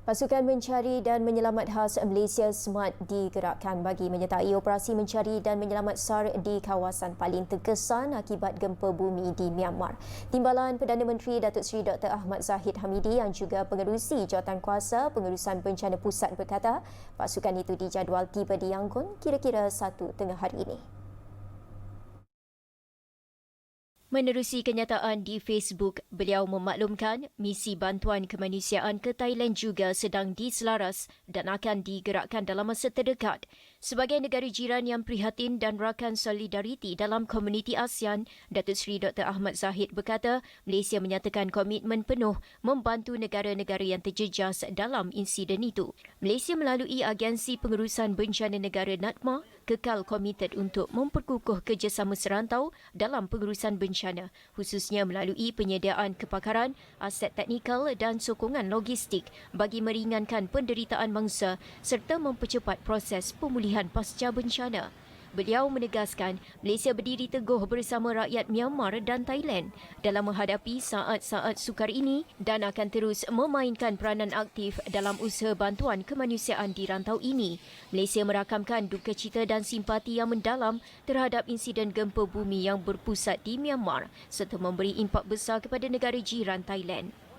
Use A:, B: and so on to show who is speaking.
A: Pasukan mencari dan menyelamat khas Malaysia Smart digerakkan bagi menyertai operasi mencari dan menyelamat SAR di kawasan paling terkesan akibat gempa bumi di Myanmar. Timbalan Perdana Menteri Datuk Seri Dr. Ahmad Zahid Hamidi yang juga pengerusi jawatan kuasa pengurusan bencana pusat berkata pasukan itu dijadual tiba di Yangon kira-kira satu tengah hari ini. Menerusi kenyataan di Facebook, beliau memaklumkan misi bantuan kemanusiaan ke Thailand juga sedang diselaras dan akan digerakkan dalam masa terdekat. Sebagai negara jiran yang prihatin dan rakan solidariti dalam komuniti ASEAN, Datuk Seri Dr. Ahmad Zahid berkata, Malaysia menyatakan komitmen penuh membantu negara-negara yang terjejas dalam insiden itu. Malaysia melalui Agensi Pengurusan Bencana Negara NATMA kekal komited untuk memperkukuh kerjasama serantau dalam pengurusan bencana khususnya melalui penyediaan kepakaran, aset teknikal dan sokongan logistik bagi meringankan penderitaan mangsa serta mempercepat proses pemulihan pasca bencana. Beliau menegaskan Malaysia berdiri teguh bersama rakyat Myanmar dan Thailand dalam menghadapi saat-saat sukar ini dan akan terus memainkan peranan aktif dalam usaha bantuan kemanusiaan di rantau ini. Malaysia merakamkan duka cita dan simpati yang mendalam terhadap insiden gempa bumi yang berpusat di Myanmar serta memberi impak besar kepada negara jiran Thailand.